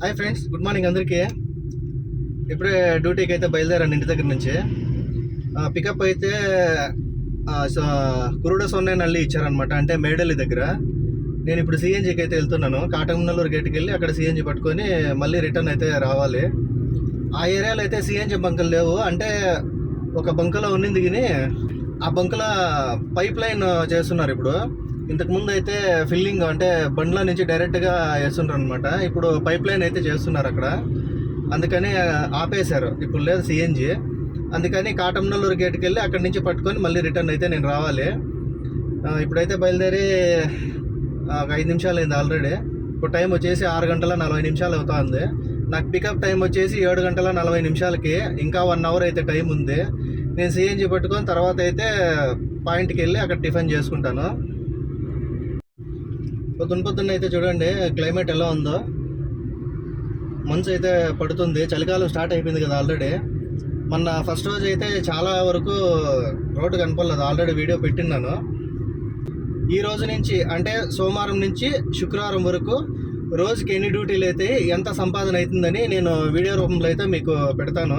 Hi friends good morning అందరికీ. ఇప్పుడే డ్యూటీకి అయితే బయలుదేరాను ఇంటి దగ్గర నుంచి. పికప్ అయితే కురుడ సొన్నేనల్లి ఇచ్చారనమాట అంటే మేడల్లి దగ్గర. నేను ఇప్పుడు సిఎన్జికి అయితే వెళ్తున్నాను. కాటమనల్లూరు గేట్కి వెళ్ళి అక్కడ సిఎన్జి పట్టుకొని మళ్ళీ రిటర్న్ అయితే రావాలి. ఆ ఏరియాలో అయితే సిఎన్జి బంకులు లేవు. అంటే ఒక బంకులో ఉన్నింది కానీ ఆ బంకుల పైప్ లైన్ చేస్తున్నారు ఇప్పుడు. ఇంతకు ముందు అయితే ఫిల్లింగ్ అంటే బండ్ల నుంచి డైరెక్ట్గా వేస్తున్నారు అనమాట ఇప్పుడు పైప్ లైన్ అయితే చేస్తున్నారు అక్కడ. అందుకని ఆపేశారు. ఇప్పుడు లేదు సిఎన్జి అందుకని కాటమనల్లూరు గేట్కి వెళ్ళి అక్కడి నుంచి పట్టుకొని మళ్ళీ రిటర్న్ అయితే నేను రావాలి. ఇప్పుడైతే బయలుదేరి ఒక ఐదు నిమిషాలు అయింది ఆల్రెడీ. ఇప్పుడు టైం వచ్చేసి ఆరు గంటల నలభై నిమిషాలు అవుతుంది. నాకు పికప్ టైం వచ్చేసి ఏడు గంటల నలభై నిమిషాలకి. ఇంకా వన్ అవర్ అయితే టైం ఉంది. నేను సిఎన్జి పట్టుకొని తర్వాత అయితే పాయింట్కి వెళ్ళి అక్కడ టిఫిన్ చేసుకుంటాను. పొద్దున పొద్దున్న అయితే చూడండి క్లైమేట్ ఎలా ఉందో. మంచు అయితే పడుతుంది చలికాలం స్టార్ట్ అయిపోయింది కదా ఆల్రెడీ మొన్న ఫస్ట్ రోజు అయితే చాలా వరకు రోడ్డు కనపడలేదు ఆల్రెడీ వీడియో పెట్టినాను ఈ రోజు నుంచి అంటే సోమవారం నుంచి శుక్రవారం వరకు రోజుకి ఎన్ని డ్యూటీలు అయితే ఎంత సంపాదన అవుతుందని నేను వీడియో రూపంలో అయితే మీకు పెడతాను.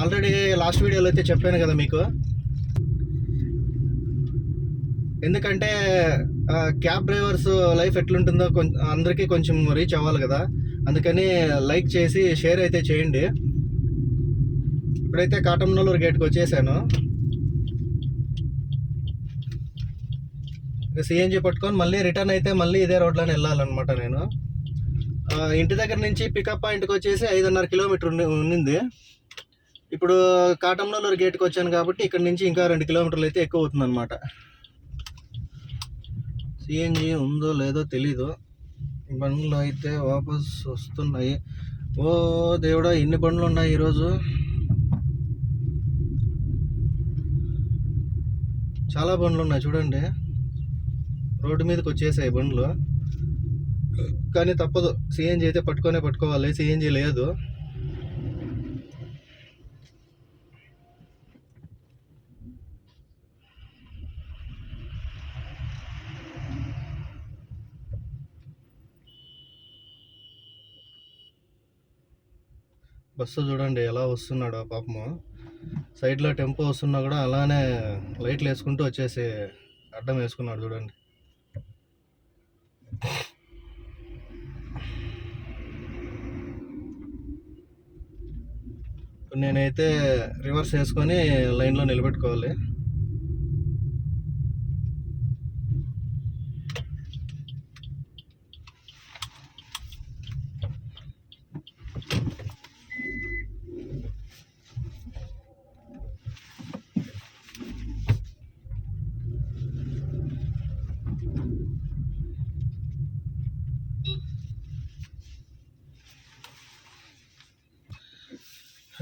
ఆల్రెడీ లాస్ట్ వీడియోలో అయితే చెప్పాను కదా మీకు. ఎందుకంటే క్యాబ్ డ్రైవర్స్ లైఫ్ ఎట్లుంటుందో కొంచెం అందరికీ కొంచెం రీచ్ అవ్వాలి కదా. అందుకని లైక్ చేసి షేర్ అయితే చేయండి. ఇప్పుడైతే కాటమనల్లూరు గేట్కి వచ్చేసాను. సిఎన్జి పట్టుకొని మళ్ళీ రిటర్న్ అయితే మళ్ళీ ఇదే రోడ్లోనే వెళ్ళాలన్నమాట నేను. ఇంటి దగ్గర నుంచి పికప్ పాయింట్కి వచ్చేసి ఐదున్నర కిలోమీటర్ ఉంది- ఉన్నింది. ఇప్పుడు కాటమనల్లూరు గేట్కి వచ్చాను కాబట్టి ఇక్కడ నుంచి ఇంకా రెండు కిలోమీటర్లు అయితే ఎక్కువ అవుతుందన్నమాట. సిఎన్జి ఉందో లేదో తెలీదు. బండ్లు అయితే వాపస్ వస్తున్నాయి. ఓ దేవుడా ఎన్ని బండ్లు ఉన్నాయి ఈరోజు? చాలా బండ్లు ఉన్నాయి చూడండి. రోడ్డు మీదకి వచ్చేసాయి బండ్లు. కానీ తప్పదు. సిఎన్జి అయితే పట్టుకొనే పట్టుకోవాలి. సిఎన్జి లేదు. బస్సు చూడండి ఎలా వస్తున్నాడో పాపము. సైడ్లో టెంపో వస్తున్నా కూడా అలానే లైట్లు వేసుకుంటూ వచ్చేసి అడ్డం వేసుకున్నాడు చూడండి. ఇప్పుడు నేనైతే రివర్స్ వేసుకొని లైన్లో నిలబెట్టుకోవాలి.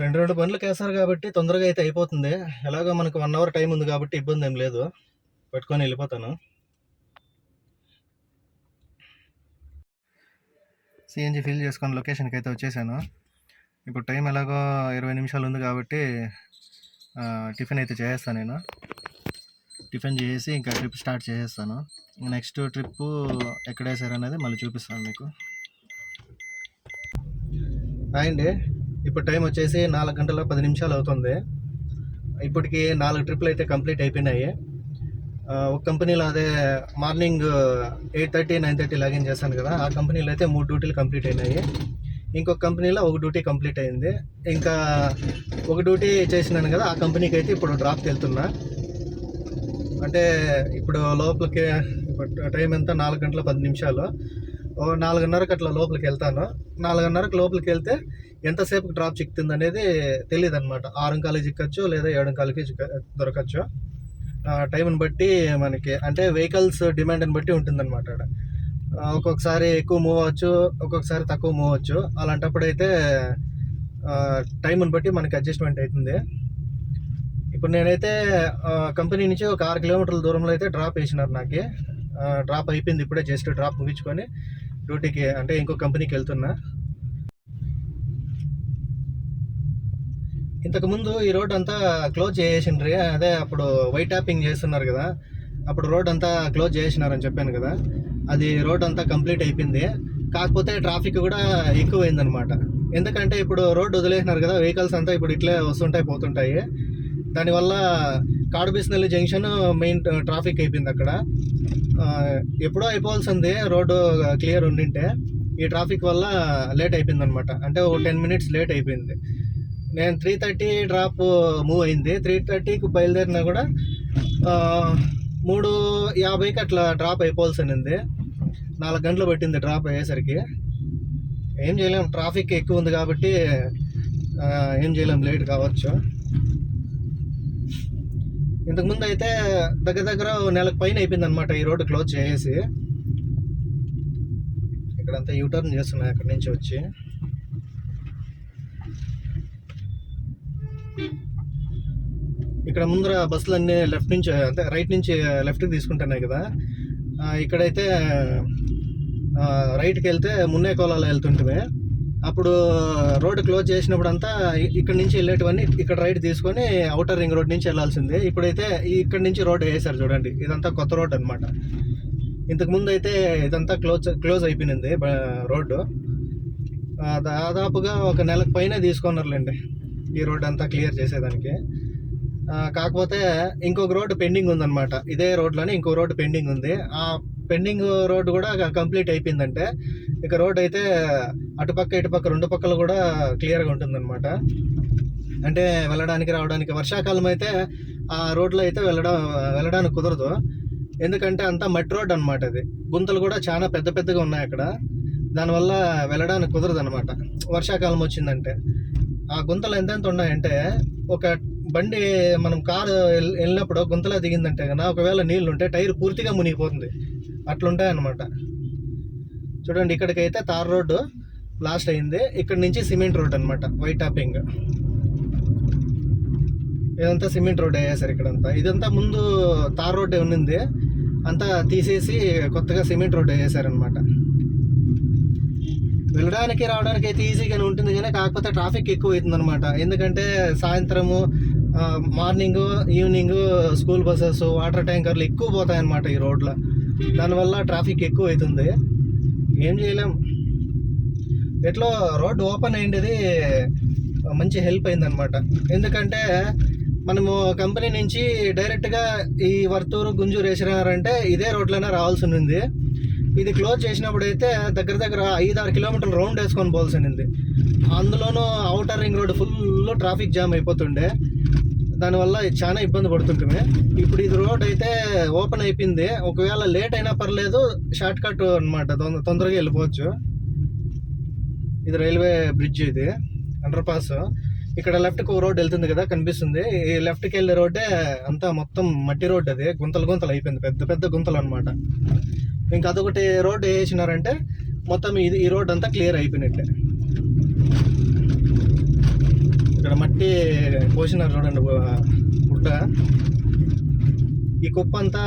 రెండు రెండు బండ్లకు వేస్తారు కాబట్టి తొందరగా అయితే అయిపోతుంది. ఎలాగో మనకు వన్ అవర్ టైం ఉంది కాబట్టి ఇబ్బంది ఏం లేదు. పెట్టుకొని వెళ్ళిపోతాను. సిఎన్జి ఫిల్ చేసుకొని లొకేషన్కి అయితే వచ్చేసాను. ఇప్పుడు టైం ఎలాగో ఇరవై నిమిషాలు ఉంది కాబట్టి టిఫిన్ అయితే చేసేస్తాను నేను. టిఫిన్ చేసి ఇంకా ట్రిప్ స్టార్ట్ చేసేస్తాను. నెక్స్ట్ ట్రిప్ ఎక్కడ వేసారు అనేది మళ్ళీ చూపిస్తాను మీకు. హాయ్ అండి. ఇప్పుడు టైం వచ్చేసి నాలుగు గంటల పది నిమిషాలు అవుతుంది. ఇప్పటికి నాలుగు ట్రిప్లు అయితే కంప్లీట్ అయిపోయినాయి. ఒక కంపెనీలో అదే morning eight thirty nine thirty login చేశాను కదా ఆ కంపెనీలో అయితే మూడు డ్యూటీలు కంప్లీట్ అయినాయి. ఇంకొక కంపెనీలో ఒక డ్యూటీ కంప్లీట్ అయింది. ఇంకా ఒక డ్యూటీ చేసినాను కదా ఆ కంపెనీకి అయితే ఇప్పుడు డ్రాప్కి వెళ్తున్నా. అంటే ఇప్పుడు లోపలికి టైం ఎంత? నాలుగు గంటల పది నిమిషాలు. ఓ నాలుగున్నరకు అట్లా లోపలికి వెళ్తాను. నాలుగున్నరకు లోపలికి వెళ్తే ఎంతసేపు డ్రాప్ చిక్కుతుంది అనేది తెలియదు అనమాట ఆరు కాలేజ్ చిక్కచ్చు లేదా ఏడు కాలేజీ దొరకచ్చు. టైంని బట్టి మనకి అంటే వెహికల్స్ డిమాండ్ని బట్టి ఉంటుందన్నమాట ఒక్కొక్కసారి ఎక్కువ మూవ్ అవ్వచ్చు ఒక్కొక్కసారి తక్కువ మూవ్ అవ్వచ్చు. అలాంటప్పుడు అయితే టైంని బట్టి మనకి అడ్జస్ట్మెంట్ అవుతుంది ఇప్పుడు నేనైతే కంపెనీ నుంచి ఒక ఆరు కిలోమీటర్ల దూరంలో అయితే డ్రాప్ వేసినారు నాకు. డ్రాప్ అయిపోయింది ఇప్పుడే జస్ట్ డ్రాప్ ముగించుకొని. డ్యూటీకి అంటే ఇంకో కంపెనీకి వెళ్తున్నా. ఇంతకుముందు ఈ రోడ్ అంతా క్లోజ్ చేసిండ్రి అదే అప్పుడు వైట్ ట్యాపింగ్ చేస్తున్నారు కదా అప్పుడు రోడ్ అంతా క్లోజ్ చేసినారని చెప్పాను కదా అది రోడ్ అంతా కంప్లీట్ అయిపోయింది. కాకపోతే ట్రాఫిక్ కూడా ఎక్కువైందనమాట ఎందుకంటే ఇప్పుడు రోడ్డు వదిలేసినారు కదా వెహికల్స్ అంతా ఇప్పుడు ఇట్లే వస్తుంటాయి పోతుంటాయి. దానివల్ల కాడుబిస్నల్లి జంక్షన్ మెయిన్ ట్రాఫిక్ అయిపోయింది అక్కడ. ఎప్పుడో అయిపోవాల్సింది రోడ్డు క్లియర్ ఉండింటే. ఈ ట్రాఫిక్ వల్ల లేట్ అయిపోయింది అనమాట అంటే ఒక టెన్ మినిట్స్ లేట్ అయిపోయింది. నేను త్రీ థర్టీ డ్రాప్ మూవ్ అయింది. త్రీ థర్టీకి బయలుదేరినా కూడా మూడు యాభైకి అట్లా డ్రాప్ అయిపోవాల్సింది నాలుగు గంటలు పట్టింది డ్రాప్ అయ్యేసరికి. ఏం చేయలేం ట్రాఫిక్ ఎక్కువ ఉంది కాబట్టి ఏం చేయలేం లేట్ కావచ్చు. ఇంతకుముందు అయితే దగ్గర దగ్గర నెలకు పైన అయిపోయింది అనమాట ఈ రోడ్డు క్లోజ్ చేసేసి. ఇక్కడంతా యూటర్న్ చేస్తున్నాయి అక్కడి నుంచి వచ్చి. ఇక్కడ ముందర బస్సులు అన్నీ లెఫ్ట్ నుంచి అంటే రైట్ నుంచి లెఫ్ట్కి తీసుకుంటున్నాయి కదా. ఇక్కడైతే రైట్కి వెళ్తే మున్నే కోలాలో వెళ్తుంటుంది అప్పుడు రోడ్డు క్లోజ్ చేసినప్పుడు అంతా ఇక్కడ నుంచి వెళ్ళేటివన్నీ ఇక్కడ రైట్ తీసుకొని అవుటర్ రింగ్ రోడ్ నుంచి వెళ్ళాల్సిందే. ఇప్పుడైతే ఇక్కడ నుంచి రోడ్ వేసారు చూడండి. ఇదంతా కొత్త రోడ్ అనమాట ఇంతకుముందు అయితే ఇదంతా క్లోజ్ క్లోజ్ అయిపోయింది రోడ్డు. దాదాపుగా ఒక నెలకు పైన తీసుకున్నారులేండి ఈ రోడ్ అంతా క్లియర్ చేసేదానికి. కాకపోతే ఇంకొక రోడ్డు పెండింగ్ ఉందన్నమాట. ఇదే రోడ్లోనే ఇంకో రోడ్డు పెండింగ్ ఉంది. ఆ పెండింగ్ రోడ్డు కూడా కంప్లీట్ అయిపోయిందంటే ఇక రోడ్ అయితే అటుపక్క ఇటుపక్క రెండు పక్కల కూడా క్లియర్గా ఉంటుందన్నమాట. అంటే వెళ్ళడానికి రావడానికి వర్షాకాలం అయితే ఆ రోడ్లో అయితే వెళ్ళడం వెళ్ళడానికి కుదరదు. ఎందుకంటే అంతా మట్టి రోడ్ అనమాట అది. గుంతలు కూడా చాలా పెద్ద పెద్దగా ఉన్నాయి అక్కడ. దానివల్ల వెళ్ళడానికి కుదరదు అనమాట వర్షాకాలం వచ్చిందంటే. ఆ గుంతలు ఎంతెంత ఉన్నాయంటే ఒక బండి మనం కారు వెళ్ళినప్పుడు గుంతలో దిగిందంటే కన్నా ఒకవేళ నీళ్ళు ఉంటే టైర్ పూర్తిగా మునిగిపోతుంది. అట్లుంటాయి అనమాట చూడండి ఇక్కడికైతే తార్ రోడ్డు లాస్ట్ అయింది. ఇక్కడ నుంచి సిమెంట్ రోడ్ అనమాట వైట్ టాపింగ్ ఇదంతా సిమెంట్ రోడ్ అయ్యేసారు ఇక్కడంతా. ఇదంతా ముందు తార్ రోడ్డే ఉన్నింది. అంతా తీసేసి కొత్తగా సిమెంట్ రోడ్ వేసారనమాట వెళ్ళడానికి రావడానికి అయితే ఈజీగానే ఉంటుంది కానీ కాకపోతే ట్రాఫిక్ ఎక్కువ అవుతుంది అనమాట ఎందుకంటే సాయంత్రము morning evening school buses water ట్యాంకర్లు ఎక్కువ పోతాయన్నమాట ఈ రోడ్లో. దానివల్ల ట్రాఫిక్ ఎక్కువ అవుతుంది ఏం చేయలేం. ఎట్లో రోడ్డు ఓపెన్ అయ్యేది మంచి హెల్ప్ అయిందనమాట ఎందుకంటే మనము కంపెనీ నుంచి డైరెక్ట్గా ఈ వర్తూరు గుంజూరు వేసినారంటే ఇదే రోడ్లోనే రావాల్సి ఉంది ఇది క్లోజ్ చేసినప్పుడు అయితే దగ్గర దగ్గర ఐదు ఆరు కిలోమీటర్లు రౌండ్ వేసుకొని పోవాల్సి ఉంది అందులోనూ outer ring road full traffic jam అయిపోతుండే. దానివల్ల చాలా ఇబ్బంది పడుతుంటుంది. ఇప్పుడు ఇది రోడ్ అయితే ఓపెన్ అయిపోయింది. ఒకవేళ లేట్ అయినా పర్లేదు షార్ట్ కట్ అనమాట తొందరగా వెళ్ళిపోవచ్చు. ఇది రైల్వే బ్రిడ్జ్ ఇది అండర్ పాస్ ఇక్కడ లెఫ్ట్కి ఒక రోడ్ వెళ్తుంది కదా కనిపిస్తుంది. ఈ లెఫ్ట్కి వెళ్ళే రోడ్డే అంతా మొత్తం మట్టి రోడ్ అది. గుంతలు గుంతలు అయిపోయింది. పెద్ద పెద్ద గుంతలు అనమాట ఇంకా అదొకటి రోడ్ వేసినారంటే మొత్తం ఇది ఈ రోడ్ అంతా క్లియర్ అయిపోయినట్లే. ఇక్కడ మట్టి పోసినారు చూడండి గుడ్డ. ఈ కుప్ప అంతా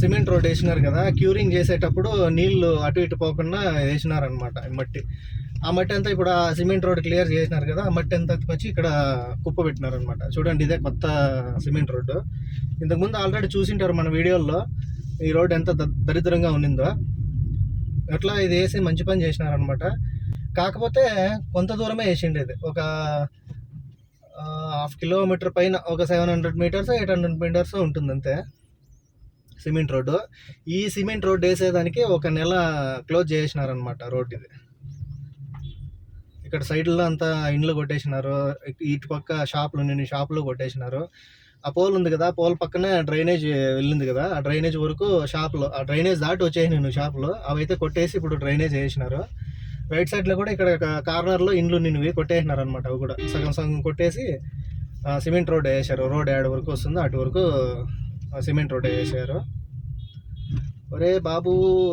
సిమెంట్ రోడ్ వేసినారు కదా క్యూరింగ్ చేసేటప్పుడు నీళ్ళు అటు ఇటు పోకుండా వేసినారనమాట మట్టి. ఆ మట్టి అంతా ఇప్పుడు ఆ సిమెంట్ రోడ్ క్లియర్ చేసినారు కదా ఆ మట్టి అంతా వచ్చి ఇక్కడ కుప్ప పెట్టినారనమాట చూడండి ఇదే కొత్త సిమెంట్ రోడ్డు. ఇంతకుముందు ఆల్రెడీ చూసింటారు మన వీడియోల్లో ఈ రోడ్ ఎంత దరిద్రంగా ఉన్నిందో. అట్లా ఇది వేసి మంచి పని చేసినారనమాట కాకపోతే కొంత దూరమే వేసిండేది. ఒక హాఫ్ కిలోమీటర్ పైన ఒక seven hundred metres eight hundred metres ఉంటుంది అంతే. Cement road. ఈ సిమెంట్ రోడ్డు వేసేదానికి ఒక నెల క్లోజ్ చేసినారనమాట రోడ్ ఇది. ఇక్కడ సైడ్లో అంతా ఇండ్లు కొట్టేసినారు. ఇటు పక్క షాపులు నేను షాపులు కొట్టేసినారు. ఆ పోల్ ఉంది కదా పోల్ పక్కనే డ్రైనేజ్ వెళ్ళింది కదా ఆ డ్రైనేజ్ వరకు షాపులో ఆ డ్రైనేజ్ దాటి వచ్చేసి నేను షాపులో. అవైతే కొట్టేసి ఇప్పుడు డ్రైనేజ్ వేసినారు. రైట్ సైడ్లో కూడా ఇక్కడ కార్నర్లో ఇండ్లు నిన్నువి కొట్టేసినారు అనమాట అవి కూడా సగం సగం కొట్టేసి సిమెంట్ రోడ్ వేసారు. రోడ్ యాడ్ వరకు వస్తుందో. అటు వరకు సిమెంట్ రోడ్ వేసారు. ఒరే బాబు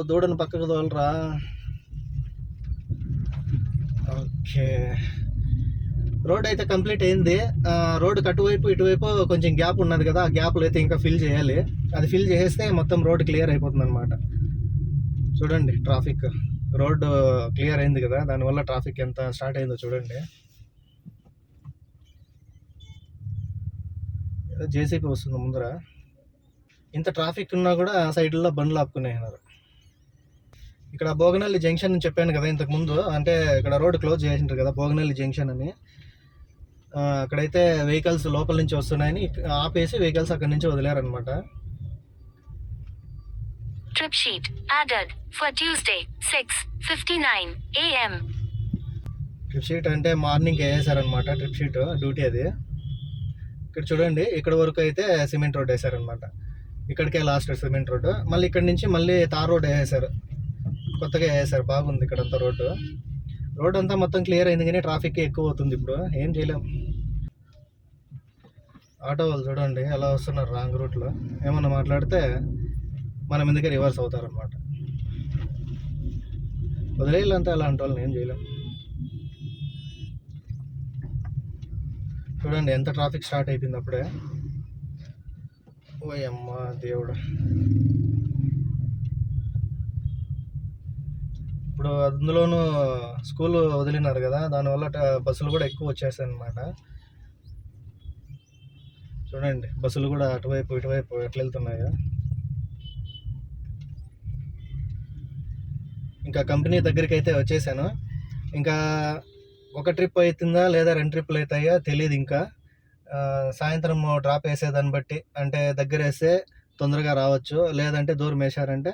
దూడను పక్కకు తోలరా. ఓకే. రోడ్ అయితే కంప్లీట్ అయింది. రోడ్ రోడ్డుకి అటువైపు ఇటువైపు కొంచెం గ్యాప్ ఉన్నది కదా. ఆ గ్యాప్లో అయితే ఇంకా ఫిల్ చేయాలి. అది ఫిల్ చేసేస్తే మొత్తం రోడ్ క్లియర్ అయిపోతుంది అనమాట చూడండి ట్రాఫిక్. రోడ్డు క్లియర్ అయింది కదా దానివల్ల ట్రాఫిక్ ఎంత స్టార్ట్ అయిందో చూడండి. జేసీపీ వస్తుంది ముందర. ఇంత ట్రాఫిక్ ఉన్నా కూడా ఆ సైడ్లో బండ్లు ఆపుకునేసినారు ఇక్కడ భోగనల్లి జంక్షన్ అని చెప్పాను కదా ఇంతకుముందు అంటే ఇక్కడ రోడ్ క్లోజ్ చేసింటారు కదా భోగనల్లి జంక్షన్ అని. అక్కడైతే వెహికల్స్ లోపల నుంచి వస్తున్నాయని ఆపేసి వెహికల్స్ అక్కడ నుంచి వదిలేరనమాట Trip sheet added for Tuesday 6:59 a.m. Trip sheet అంటే మార్నింగ్ వేసారనమాట ట్రిప్ షీట్ డ్యూటీ అది. ఇక్కడ చూడండి ఇక్కడ వరకు అయితే సిమెంట్ రోడ్ వేసారనమాట ఇక్కడికే లాస్ట్ సిమెంట్ రోడ్ మళ్ళీ ఇక్కడ నుంచి మళ్ళీ తార్ రోడ్ వేసారు. కొత్తగా వేసారు బాగుంది ఇక్కడంతా రోడ్డు. రోడ్ అంతా మొత్తం క్లియర్ అయింది కానీ ట్రాఫిక్ ఎక్కువ అవుతుంది ఇప్పుడు. ఏం చేయలేం. ఆటో వాళ్ళు చూడండి ఎలా వస్తున్నారు రాంగ్ రూట్లో ఏమన్నా మాట్లాడితే మన మీదకే రివర్స్ అవుతారనమాట వదిలేయాలంటే అలాంటి వాళ్ళని ఏం చేయలేం. చూడండి ఎంత ట్రాఫిక్ స్టార్ట్ అయిపోయింది అప్పుడే. ఓయమ్మ దేవుడు. ఇప్పుడు అందులోనూ స్కూల్ వదిలినారు కదా దానివల్ల బస్సులు కూడా ఎక్కువ వచ్చేసాయి అనమాట చూడండి బస్సులు కూడా అటువైపు ఇటువైపు ఎట్లా వెళ్తున్నాయో. ఇంకా కంపెనీ దగ్గరికి అయితే వచ్చేసాను. ఇంకా ఒక ట్రిప్ అవుతుందా లేదా రెండు ట్రిప్లు అవుతాయా తెలియదు ఇంకా. సాయంత్రం డ్రాప్ వేసేదాన్ని బట్టి అంటే దగ్గర వేస్తే తొందరగా రావచ్చు. లేదంటే దూరం వేసారంటే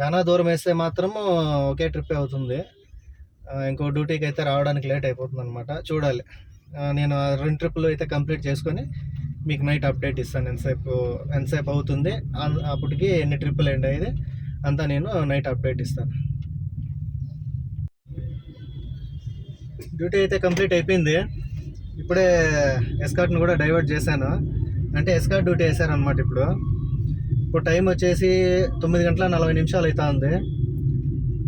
చాలా దూరం వేస్తే మాత్రము ఒకే ట్రిప్ అవుతుంది. ఇంకో డ్యూటీకి అయితే రావడానికి లేట్ అయిపోతుంది అనమాట చూడాలి నేను ఆ రెండు ట్రిప్పులు అయితే కంప్లీట్ చేసుకొని మీకు నైట్ అప్డేట్ ఇస్తాను. ఎంతసేపు ఎంతసేపు అవుతుంది? అప్పటికి ఎన్ని ట్రిప్పులు ఎండ్ అయ్యేది? అంతా నేను నైట్ అప్డేట్ ఇస్తాను. డ్యూటీ అయితే కంప్లీట్ అయిపోయింది. ఇప్పుడే ఎస్కాట్ని కూడా డైవర్ట్ చేశాను. అంటే ఎస్కాట్ డ్యూటీ వేసారనమాట ఇప్పుడు. ఇప్పుడు టైం వచ్చేసి తొమ్మిది గంటల నలభై నిమిషాలు అవుతుంది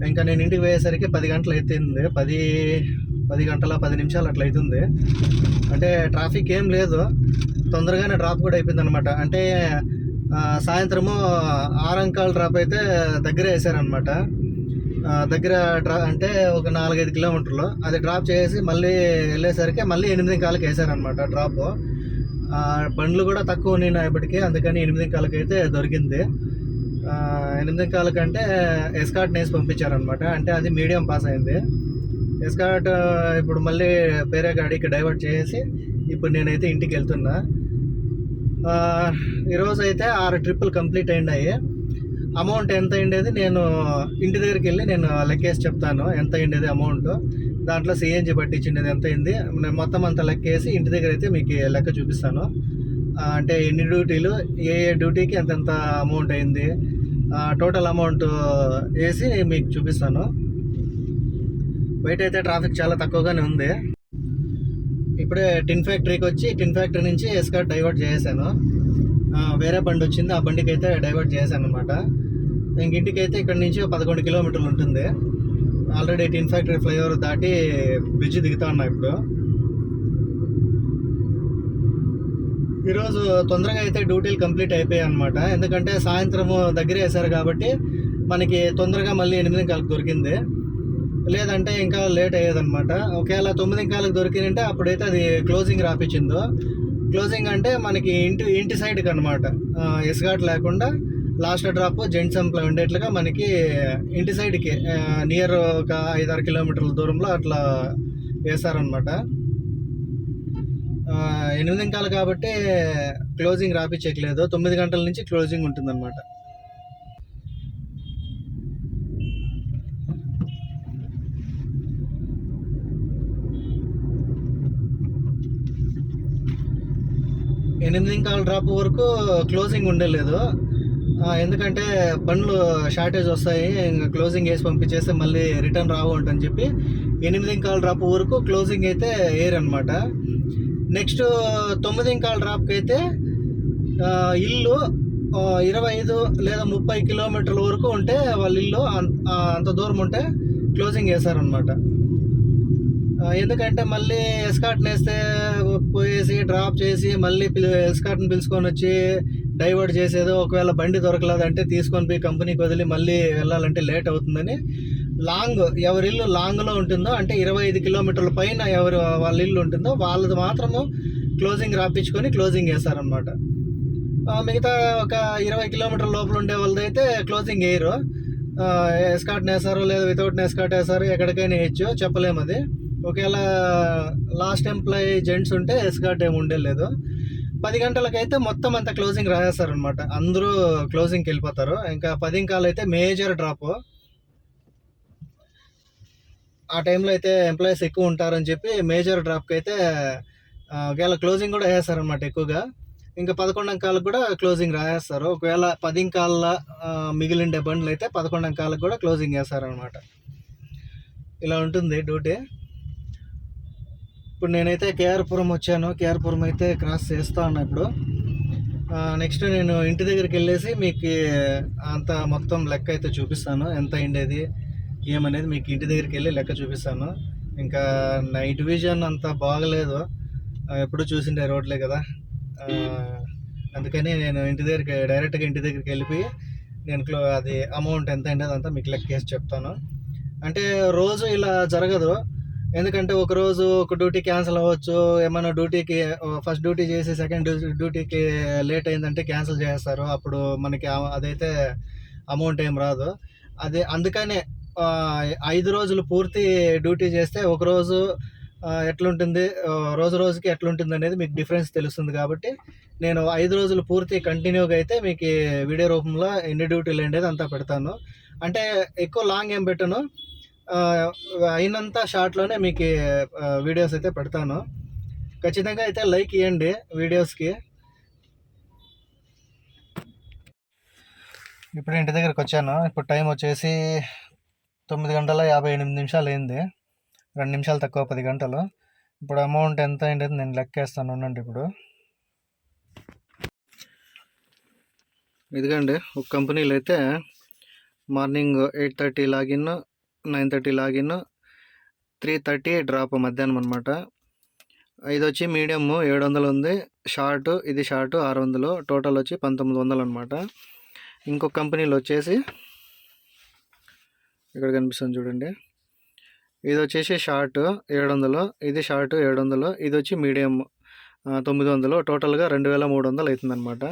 ఇంకా నేను ఇంటికి పోయేసరికి పది గంటలు అవుతుంది పది పది గంటల పది నిమిషాలు అట్లా అవుతుంది అంటే ట్రాఫిక్ ఏం లేదు. తొందరగానే డ్రాప్ కూడా అయిపోయింది అనమాట అంటే సాయంత్రము ఆరంకాల్ డ్రాప్ అయితే దగ్గరే వేసారనమాట దగ్గర డ్రా అంటే ఒక నాలుగైదు కిలోమీటర్లు. అది డ్రాప్ చేసి మళ్ళీ వెళ్ళేసరికి మళ్ళీ ఎనిమిది కాలకి వేసారనమాట డ్రాప్ బండ్లు కూడా తక్కువ ఉన్నాయి ఇప్పటికీ అందుకని ఎనిమిది కాలకి అయితే దొరికింది ఎనిమిది ఎనిమిది అంటే ఎస్కాట్ నేసి పంపించారనమాట అంటే అది మీడియం పాస్ అయింది. ఎస్కాట్ ఇప్పుడు మళ్ళీ వేరే గాడికి డైవర్ట్ చేసి ఇప్పుడు నేనైతే ఇంటికి వెళ్తున్నా. ఈరోజు అయితే ఆరు ట్రిప్పులు కంప్లీట్ అయినాయి. అమౌంట్ ఎంత ఉండేది నేను ఇంటి దగ్గరికి వెళ్ళి నేను లెక్కేసి చెప్తాను. ఎంత అయిండేది అమౌంట్? దాంట్లో సిఎన్జి పట్టించిండేది ఎంత అయింది? నేను మొత్తం అంత లెక్కేసి ఇంటి దగ్గర అయితే మీకు లెక్క చూపిస్తాను. అంటే ఎన్ని డ్యూటీలు? ఏ ఏ డ్యూటీకి ఎంతెంత అమౌంట్ అయింది? టోటల్ అమౌంట్ వేసి మీకు చూపిస్తాను. బయట అయితే ట్రాఫిక్ చాలా తక్కువగానే ఉంది. ఇప్పుడే టిన్ ఫ్యాక్టరీకి వచ్చి టిన్ ఫ్యాక్టరీ నుంచి ఎస్కాట్ డైవర్ట్ చేశాను వేరే బండి వచ్చింది ఆ బండికి అయితే డైవర్ట్ చేశాను అనమాట ఇంక ఇంటికి అయితే ఇక్కడ నుంచి ఒక పదకొండు కిలోమీటర్లు ఉంటుంది. ఆల్రెడీ టిన్ ఫ్యాక్టరీ ఫ్లైఓవర్ దాటి బ్రిడ్జ్ దిగుతా ఉన్నా ఇప్పుడు. ఈరోజు తొందరగా అయితే డ్యూటీలు కంప్లీట్ అయిపోయాయి అనమాట ఎందుకంటే సాయంత్రము దగ్గర వేశారు కాబట్టి మనకి తొందరగా మళ్ళీ ఎనిమిది కాలకు దొరికింది. లేదంటే ఇంకా లేట్ అయ్యేదన్నమాట. ఒకవేళ తొమ్మిది కాలకు దొరికిందంటే అప్పుడైతే అది క్లోజింగ్ రాపించిందో క్లోజింగ్ అంటే మనకి ఇంటి ఇంటి సైడ్కి అనమాట ఎస్గాట్ లేకుండా లాస్ట్ డ్రాప్ జెంట్స్ ఎంప్లా ఉండేట్లుగా మనకి ఇంటి సైడ్కి నియర్ ఒక ఐదారు కిలోమీటర్ల దూరంలో అట్లా వేశారనమాట ఎనిమిది కాలు కాబట్టి క్లోజింగ్ రాపిచ్చేయట్లేదు. తొమ్మిది గంటల నుంచి క్లోజింగ్ ఉంటుందన్నమాట. ఎనిమిది కాల డ్రాప్ వరకు క్లోజింగ్ ఉండలేదు. ఎందుకంటే బండ్లు షార్టేజ్ వస్తాయి ఇంకా క్లోజింగ్ వేసి పంపించేస్తే మళ్ళీ రిటర్న్ రావు అని చెప్పి ఎనిమిది కాల్ డ్రాప్ వరకు క్లోజింగ్ అయితే ఎయిర్ అనమాట నెక్స్ట్ తొమ్మిది కాల డ్రాప్కి అయితే ఇల్లు ఇరవై ఐదు లేదా ముప్పై కిలోమీటర్ల వరకు ఉంటే వాళ్ళ ఇల్లు అంత దూరం ఉంటే క్లోజింగ్ వేశారనమాట ఎందుకంటే మళ్ళీ ఎస్కాట్ వేస్తే పోయేసి డ్రాప్ చేసి మళ్ళీ పిలు ఎస్కాట్ని పిలుచుకొని వచ్చి డైవర్ట్ చేసేదో ఒకవేళ బండి దొరకలేదంటే తీసుకొని పోయి కంపెనీకి వదిలి మళ్ళీ వెళ్ళాలంటే లేట్ అవుతుందని. లాంగ్ ఎవరి ఇల్లు లాంగ్లో ఉంటుందో అంటే ఇరవై ఐదు కిలోమీటర్ల పైన ఎవరు వాళ్ళ ఇల్లు ఉంటుందో వాళ్ళది మాత్రము క్లోజింగ్ రాపించుకొని క్లోజింగ్ వేస్తారనమాట మిగతా ఒక ఇరవై కిలోమీటర్ల లోపల ఉండే వాళ్ళదైతే క్లోజింగ్ వేయరు ఎస్కాట్ వేస్తారు లేదా వితౌట్ ఎస్కాట్ వేస్తారు ఎక్కడికైనా వేయచ్చు చెప్పలేము అది ఒకవేళ లాస్ట్ ఎంప్లాయీ జెంట్స్ ఉంటే ఎస్కాట్ ఏమి ఉండలేదు. పది గంటలకైతే మొత్తం అంత క్లోజింగ్ రాసేస్తారనమాట అందరూ క్లోజింగ్కి వెళ్ళిపోతారు. ఇంకా పది ఇంకాలు అయితే మేజర్ డ్రాప్ ఆ టైంలో అయితే ఎంప్లాయీస్ ఎక్కువ ఉంటారని చెప్పి మేజర్ డ్రాప్కి అయితే ఒకవేళ క్లోజింగ్ కూడా వేస్తారనమాట ఎక్కువగా. ఇంకా పదకొండు అంకాలకు కూడా క్లోజింగ్ రాసేస్తారు. ఒకవేళ పది అంకాల మిగిలిండే బండ్లు అయితే పదకొండు అంకాలకు కూడా క్లోజింగ్ వేస్తారనమాట ఇలా ఉంటుంది డ్యూటీ. ఇప్పుడు నేనైతే కేఆర్పురం వచ్చాను. కేఆర్పురం అయితే క్రాస్ చేస్తా ఉన్నా ఇప్పుడు. నెక్స్ట్ నేను ఇంటి దగ్గరికి వెళ్ళేసి మీకు అంత మొత్తం లెక్క అయితే చూపిస్తాను. ఎంత అయిండేది ఏమనేది మీకు ఇంటి దగ్గరికి వెళ్ళి లెక్క చూపిస్తాను. ఇంకా నైట్ విజన్ అంత బాగలేదు. ఎప్పుడు చూసిండే రోడ్లే కదా. అందుకని నేను ఇంటి దగ్గరికి డైరెక్ట్గా ఇంటి దగ్గరికి వెళ్ళిపోయి నేను అది అమౌంట్ ఎంత అయింది అదంతా మీకు లెక్క వేసి చెప్తాను. అంటే రోజు ఇలా జరగదు. ఎందుకంటే ఒక రోజు ఒక డ్యూటీ క్యాన్సిల్ అవ్వచ్చు ఏమైనా డ్యూటీకి ఫస్ట్ డ్యూటీ చేసి సెకండ్ డ్యూటీకి లేట్ అయిందంటే క్యాన్సిల్ చేస్తారు. అప్పుడు మనకి అదైతే అమౌంట్ ఏం రాదు. అదే అందుకనే ఐదు రోజులు పూర్తి డ్యూటీ చేస్తే ఒక రోజు ఎట్లుంటుంది రోజు రోజుకి ఎట్లుంటుంది అనేది మీకు డిఫరెన్స్ తెలుస్తుంది కాబట్టి నేను ఐదు రోజులు పూర్తి కంటిన్యూగా అయితే మీకు వీడియో రూపంలో ఎన్ని డ్యూటీలు అనేది అంతా పెడతాను. అంటే ఎక్కువ లాంగ్ ఏం పెట్టను. అయినంత షార్ట్లోనే మీకు వీడియోస్ అయితే పెడతాను. ఖచ్చితంగా అయితే లైక్ ఇవ్వండి వీడియోస్కి. ఇప్పుడు ఇంటి దగ్గరికి వచ్చాను. ఇప్పుడు టైం వచ్చేసి తొమ్మిది గంటల యాభై ఎనిమిది నిమిషాలు అయింది. రెండు నిమిషాలు తక్కువ పది గంటలు. ఇప్పుడు అమౌంట్ ఎంత అయింది నేను లెక్కేస్తాను ఉండండి ఇప్పుడు. ఇదిగండి ఒక కంపెనీలో అయితే morning eight thirty login nine thirty login three thirty drop మధ్యాహ్నం అనమాట ఇది వచ్చి మీడియం ఏడు వందలు ఉంది. షార్ట్ ఇది షార్ట్ ఆరు వందలు టోటల్ వచ్చి పంతొమ్మిది వందలు అనమాట ఇంకొక కంపెనీలో వచ్చేసి ఇక్కడ కనిపిస్తుంది చూడండి. ఇది వచ్చేసి షార్ట్ ఏడు వందలు ఇది షార్ట్ ఏడు వందలు ఇది వచ్చి మీడియం తొమ్మిది వందలు టోటల్గా రెండు వేల మూడు వందలు అవుతుందన్నమాట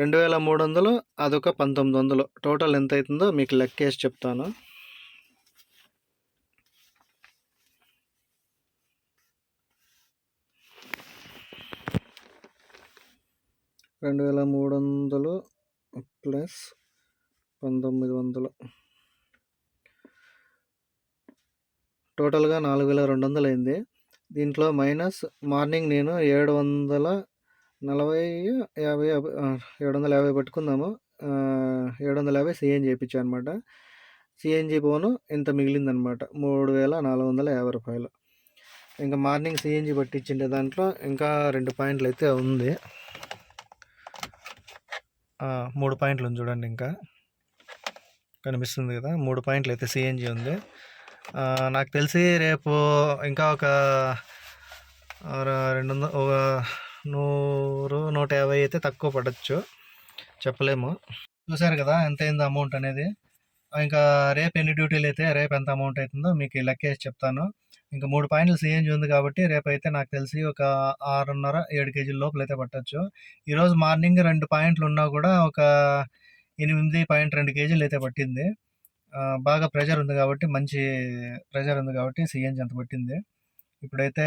రెండు వేల మూడు వందలు అదొక పంతొమ్మిది వందలు టోటల్ ఎంత అవుతుందో మీకు లెక్కేసి చెప్తాను. రెండు వేల మూడు వందలు ప్లస్ పంతొమ్మిది వందలు. టోటల్గా నాలుగు వేల రెండు వందలు అయింది దీంట్లో మైనస్ మార్నింగ్ నేను ఏడు వందల నలభై యాభై ఏడు వందల యాభై పెట్టుకుందాము. ఏడు వందల యాభై సిఎన్జి చేయించాను అనమాట సిఎన్జి పోను ఇంత మిగిలిందనమాట మూడు వేల నాలుగు వందల యాభై రూపాయలు. ఇంకా మార్నింగ్ సిఎన్జి పట్టించిండే దాంట్లో ఇంకా రెండు పాయింట్లు అయితే ఉంది. మూడు పాయింట్లు ఉంది చూడండి ఇంకా. కనిపిస్తుంది కదా మూడు పాయింట్లు అయితే సిఎన్జి ఉంది. నాకు తెలిసి రేపు ఇంకా ఒక రెండు వందల ఒక నూరు నూట యాభై అయితే తక్కువ పడవచ్చు చెప్పలేము. చూసారు కదా ఎంత అయిందో అమౌంట్ అనేది. ఇంకా రేపు ఎన్ని డ్యూటీలు అయితే రేపు ఎంత అమౌంట్ అవుతుందో మీకు లెక్కేసి చెప్తాను. ఇంకా మూడు పాయింట్లు సిఎన్జి ఉంది కాబట్టి రేపైతే నాకు తెలిసి ఒక ఆరున్నర ఏడు కేజీల లోపల అయితే పట్టచ్చు ఈరోజు మార్నింగ్ రెండు పాయింట్లు ఉన్నా కూడా ఒక ఎనిమిది పాయింట్ రెండు కేజీలు అయితే పట్టింది. బాగా ప్రెషర్ ఉంది కాబట్టి మంచి ప్రెషర్ ఉంది కాబట్టి సిఎన్జి అంత పట్టింది. ఇప్పుడైతే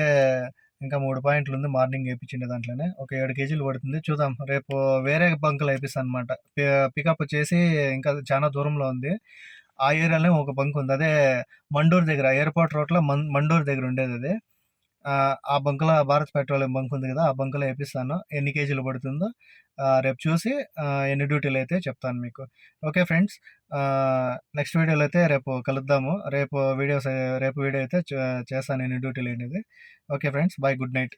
ఇంకా మూడు పాయింట్లు ఉంది మార్నింగ్ వేయించిండే దాంట్లోనే. ఒక ఏడు కేజీలు పడుతుంది. చూద్దాం. రేపు వేరే బంకులు వేపిస్తాను అనమాట పికప్ చేసి ఇంకా చాలా దూరంలో ఉంది. ఆ ఏరియాలో ఒక బంక్ ఉంది. అదే మండూరు దగ్గర ఎయిర్పోర్ట్ రోడ్లో మన్ మండూరు దగ్గర ఉండేది అది. ఆ, బంకులో భారత్ పెట్రోలియం బంక్ ఉంది కదా ఆ బంకులో వేపిస్తాను. ఎన్ని కేజీలు పడుతుందో రేపు చూసి ఎన్ని డ్యూటీలు అయితే చెప్తాను మీకు. ఓకే ఫ్రెండ్స్ నెక్స్ట్ వీడియోలో అయితే రేపు కలుద్దాము. రేపు వీడియోస్ రేపు వీడియో అయితే చేస్తాను ఎన్ని డ్యూటీలు అనేది okay friends bye good night.